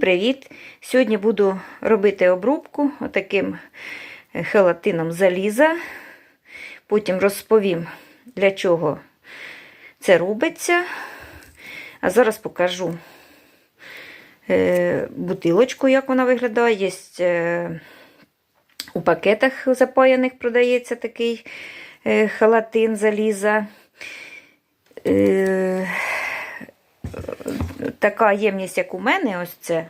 Привіт! Сьогодні буду робити обрубку таким хелатином заліза. Потім розповім, для чого це робиться. А зараз покажу е, бутилочку, як вона виглядає. Є е, у пакетах запаяних продається такий е, халатин заліза. Така ємність, як у мене, ось це.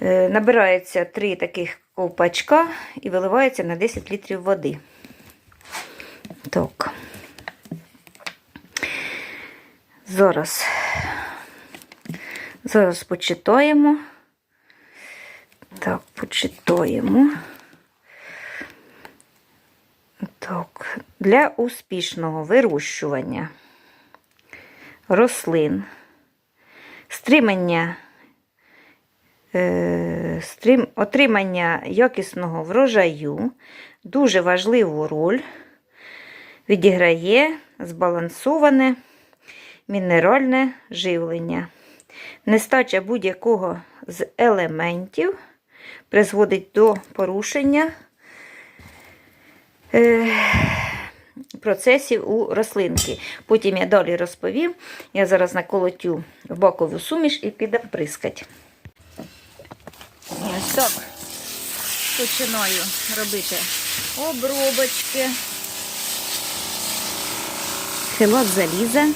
Е, Набирається три таких ковпачка і виливається на 10 літрів води. Так. Зараз. Зараз почитаємо. Так, почитаємо. Так, для успішного вирощування рослин, стримання, е, стрим, отримання якісного врожаю дуже важливу роль відіграє збалансоване мінеральне живлення. Нестача будь-якого з елементів призводить до порушення е, процесів у рослинки. Потім я далі розповім. Я зараз наколотю в бокову суміш і піде вприскати. Ось так. Починаю робити обробочки. Хелат заліза.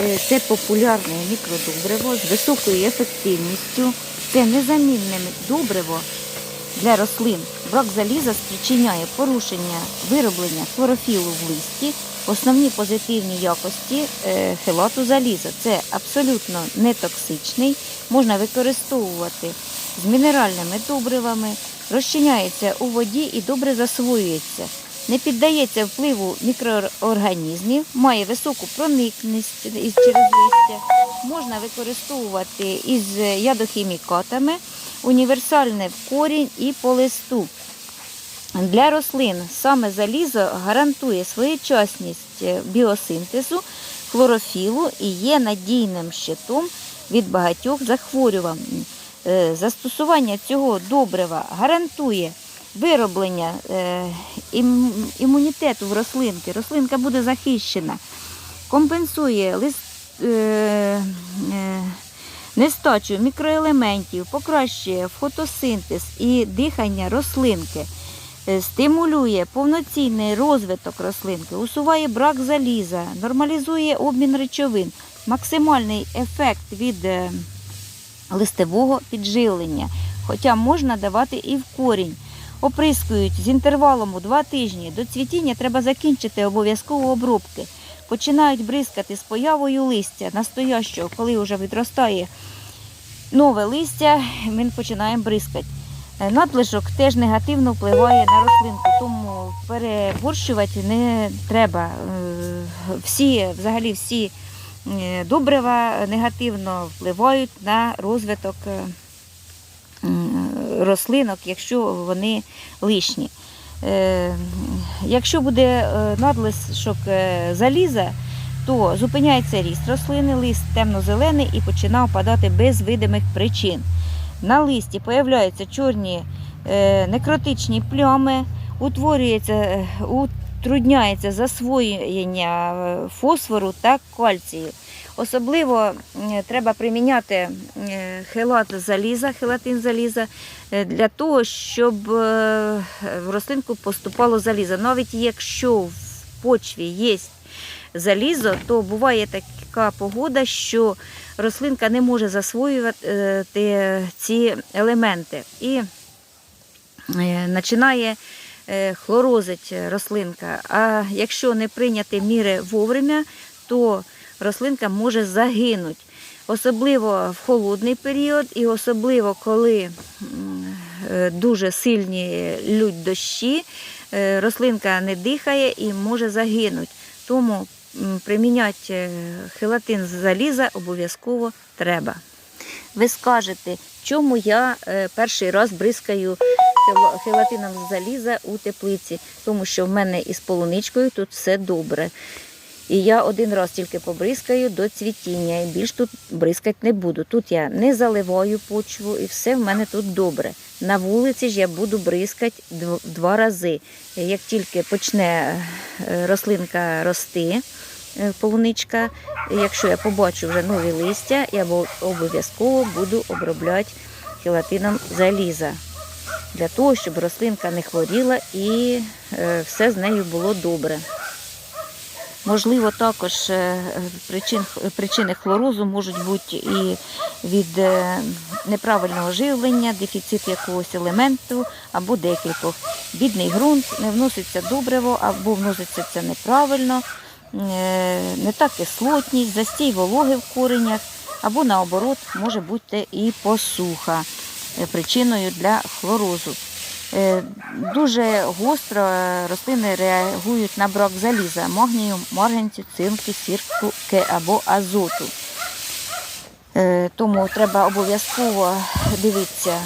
Е, Це популярне мікродобриво з високою ефективністю. Це незамінне добриво для рослин. Брак заліза спричиняє порушення вироблення хлорофілу в листі. Основні позитивні якості е, хелату заліза. Це абсолютно нетоксичний, можна використовувати з мінеральними добривами, розчиняється у воді і добре засвоюється. Не піддається впливу мікроорганізмів, має високу проникність через листя, можна використовувати із ядохімікатами, універсальне в корінь і по листу. Для рослин саме залізо гарантує своєчасність е, біосинтезу, хлорофілу і є надійним щитом від багатьох захворювань. Е, Застосування цього добрива гарантує вироблення е, імунітету в рослинки. Рослинка буде захищена, компенсує лист, нестачу мікроелементів, покращує фотосинтез і дихання рослинки, е, стимулює повноцінний розвиток рослинки, усуває брак заліза, нормалізує обмін речовин, максимальний ефект від е, листового підживлення, хоча можна давати і в корінь. Оприскують з інтервалом у 2 тижні. До цвітіння треба закінчити обов'язково обробки. Починають бризкати з появою листя настоящого, коли вже відростає нове листя, ми починаємо бризкати. Е, Надлишок теж негативно впливає на рослинку, тому переборщувати не треба. Е, Всі, взагалі, всі е, добрива негативно впливають на розвиток рослинок, якщо вони лишні. Е, Якщо буде е, надлишок е, заліза, то зупиняється ріст рослини, лист темно-зелений і починає опадати без видимих причин. На листі появляються чорні некротичні плями, утворюється, утрудняється засвоєння фосфору та кальцію. Особливо треба приміняти е, хелат заліза, хелатин заліза е, для того, щоб е, в рослинку поступало залізо. Навіть якщо в почві є залізо, то буває така погода, що рослинка не може засвоювати ці елементи і е, починає е, хлорозить рослинка. А якщо не прийняти міри вовремя, то рослинка може загинути. Особливо в холодний період, і особливо коли е, дуже сильні лють дощі, е, рослинка не дихає і може загинути. Тому приміняти е, хелатин з заліза обов'язково треба. Ви скажете, чому я перший раз бризкаю хел- хелатином з заліза у теплиці, тому що в мене із полуничкою тут все добре. І я один раз тільки побризкаю до цвітіння, і більш тут бризкати не буду. Тут я не заливаю почву, і все в мене тут добре. На вулиці ж я буду бризкати дв- два рази. Як тільки почне е, рослинка рости, е, полуничка, якщо я побачу вже нові листя, я обов'язково буду обробляти хелатином заліза. Для того, щоб рослинка не хворіла і е, все з нею було добре. Можливо, також е, причин, причини хлорозу можуть бути і від е, неправильного живлення, дефіцит якогось елементу або декількох. Бідний ґрунт, не вноситься добриво або вноситься це неправильно, е, не та кислотність, застій вологи в коренях, або наоборот може бути і посуха е, причиною для хлорозу. Е, Дуже гостро е, рослини реагують на брак заліза, магнію, марганцю, цинку, сірки або азоту. Е, Тому треба обов'язково дивитися,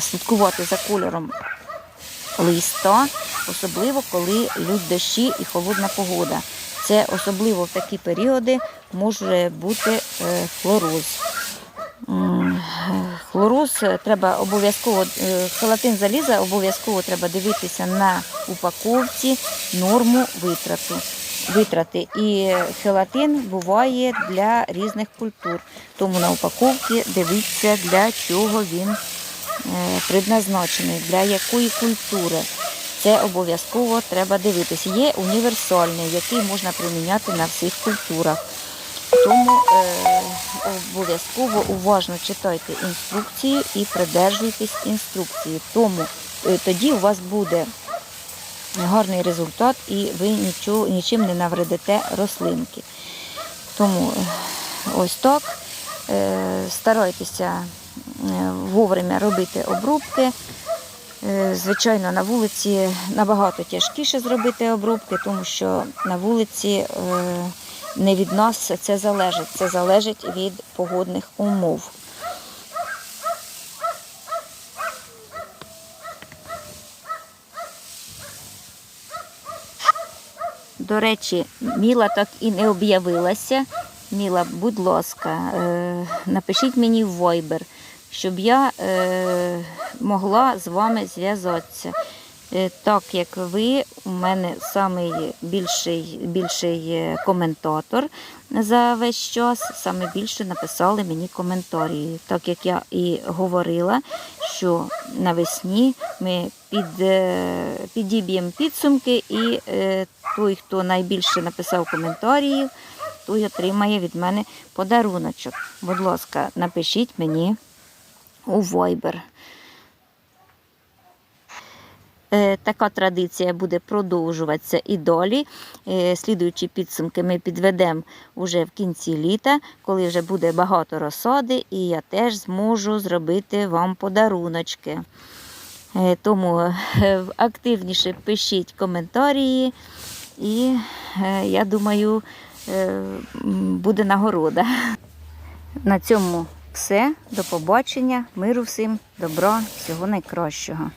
слідкувати за кольором листа, особливо коли йдуть дощі і холодна погода. Це особливо в такі періоди може бути хлороз. Треба обов'язково, е, хелатин заліза обов'язково треба дивитися на упаковці норму витрату. Витрати. І хелатин буває для різних культур. Тому на упаковці дивіться, для чого він е, предназначений, для якої культури. Це обов'язково треба дивитися. Є універсальний, який можна приміняти на всіх культурах. Тому е, обов'язково уважно читайте інструкцію і придержуйтесь інструкції. Тому е, тоді у вас буде гарний результат і ви нічого, нічим не навредите рослинки. Тому е, ось так. Е, старайтеся е, вовремя робити обробки. Е, Звичайно, на вулиці набагато тяжкіше зробити обробки, тому що на вулиці е, не від нас це залежить. Це залежить від погодних умов. До речі, Міла так і не об'явилася. Міла, будь ласка, е, напишіть мені в Viber, щоб я е, могла з вами зв'язатися. Е, Так як ви у мене самий більший, е, коментатор за весь час, саме більше написали мені коментарі. Так як я і говорила, що навесні ми під, е, підіб'ємо підсумки, і той, хто найбільше написав коментарів, той отримає від мене подаруночок. Будь ласка, напишіть мені у Viber. Е, Така традиція буде продовжуватися і далі. Е, Слідуючі підсумки ми підведемо вже в кінці літа, коли вже буде багато розсади, і я теж зможу зробити вам подаруночки. Е, Тому активніше пишіть коментарі, і я думаю, буде нагорода. На цьому все. До побачення, миру всім, добра, всього найкращого.